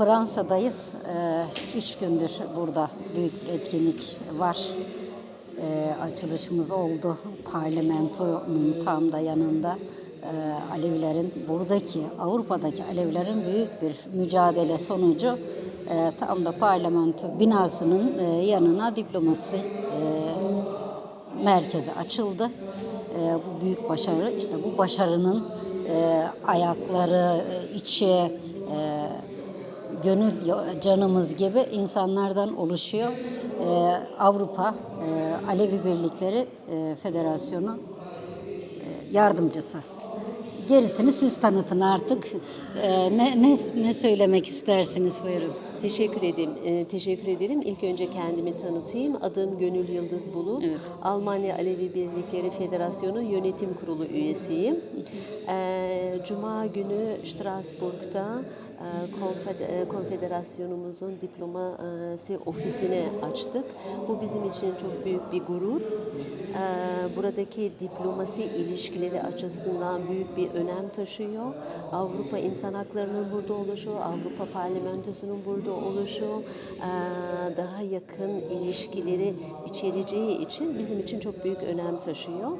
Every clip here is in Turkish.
Fransa'dayız. Ee, üç gündür burada büyük bir etkinlik var. Ee, açılışımız oldu. Parlamentonun tam da yanında. Ee, Alevilerin buradaki Avrupa'daki Alevilerin büyük bir mücadele sonucu e, tam da parlamento binasının e, yanına diplomasi e, merkezi açıldı. E, bu büyük başarı işte bu başarının e, ayakları, e, içi, e, gönül canımız gibi insanlardan oluşuyor. E, Avrupa e, Alevi Birlikleri e, Federasyonu e, yardımcısı. Gerisini siz tanıtın artık. E, ne, ne, ne söylemek istersiniz buyurun. Teşekkür ederim. Ee, teşekkür ederim. İlk önce kendimi tanıtayım. Adım Gönül Yıldız Bulut. Evet. Almanya Alevi Birlikleri Federasyonu Yönetim Kurulu üyesiyim. Ee, Cuma günü Strasbourg'da e, e, konfederasyonumuzun diplomasi ofisini açtık. Bu bizim için çok büyük bir gurur. Ee, Buradaki diplomasi ilişkileri açısından büyük bir önem taşıyor. Avrupa insan haklarının burada oluşu, Avrupa Parlamentosu'nun burada oluşu e, daha yakın ilişkileri içereceği için bizim için çok büyük önem taşıyor.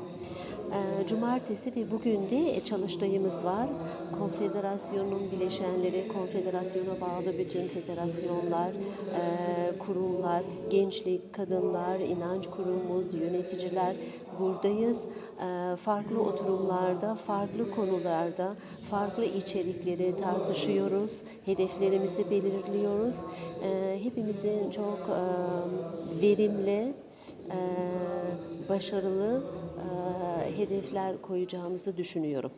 E, Cumartesi ve bugün de çalıştayımız var. Konfederasyonun bileşenleri, konfederasyona bağlı bütün federasyonlar, e, kurumlar, gençlik, kadınlar, inanç kurumumuz, yöneticiler buradayız. E, Farklı oturumlarda, farklı konularda, farklı içerikleri tartışıyoruz, hedeflerimizi belirliyoruz. E, Hepimizin çok verimli, başarılı hedefler koyacağımızı düşünüyorum.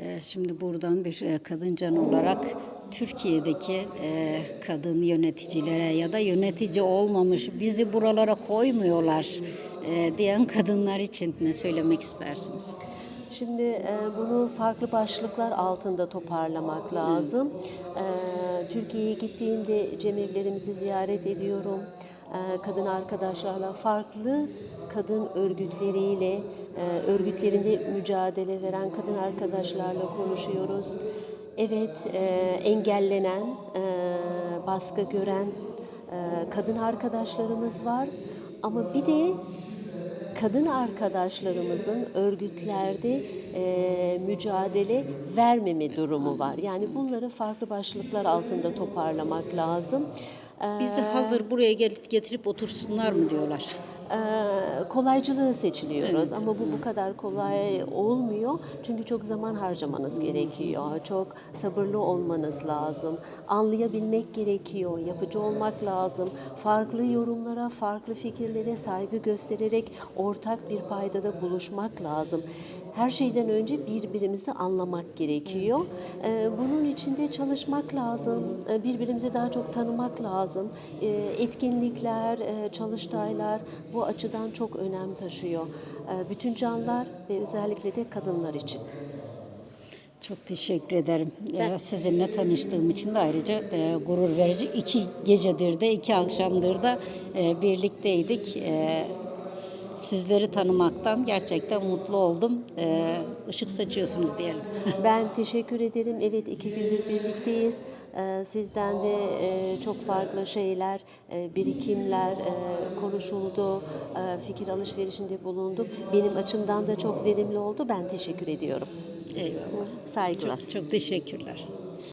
Ee, Şimdi buradan bir e, kadın can olarak Türkiye'deki e, kadın yöneticilere ya da yönetici olmamış bizi buralara koymuyorlar e, diyen kadınlar için ne söylemek istersiniz? Şimdi e, bunu farklı başlıklar altında toparlamak lazım. E, Türkiye'ye gittiğimde cemevlerimizi ziyaret ediyorum. E, kadın arkadaşlarla farklı kadın örgütleriyle, e, örgütlerinde mücadele veren kadın arkadaşlarla konuşuyoruz. Evet, e, engellenen, e, baskı gören kadın arkadaşlarımız var. Ama bir de kadın arkadaşlarımızın örgütlerde e, mücadele vermeme durumu var. Yani bunları farklı başlıklar altında toparlamak lazım. Bizi hazır buraya gelip getirip otursunlar mı diyorlar? Kolaycılığı seçiliyoruz. Ama bu bu kadar kolay olmuyor. Çünkü çok zaman harcamanız gerekiyor. Çok sabırlı olmanız lazım. Anlayabilmek gerekiyor. Yapıcı olmak lazım. Farklı yorumlara farklı fikirlere saygı göstererek ortak bir paydada buluşmak lazım her şeyden önce birbirimizi anlamak gerekiyor E, bunun için de çalışmak lazım E, birbirimizi daha çok tanımak lazım E, etkinlikler e, çalıştaylar bu açıdan çok önem taşıyor. Ee, Bütün canlılar ve özellikle de kadınlar için. Çok teşekkür ederim. Ee, Sizinle tanıştığım için de ayrıca e, gurur verici. İki gecedir de, iki akşamdır da birlikteydik. E, Sizleri tanımaktan gerçekten mutlu oldum. E, Işık saçıyorsunuz diyelim. Ben teşekkür ederim. Evet iki gündür birlikteyiz. Ee, Sizden de e, çok farklı şeyler, e, birikimler e, konuşuldu. E, Fikir alışverişinde bulunduk. Benim açımdan da çok verimli oldu. Ben teşekkür ediyorum. Eyvallah. Saygılar. Çok, çok teşekkürler.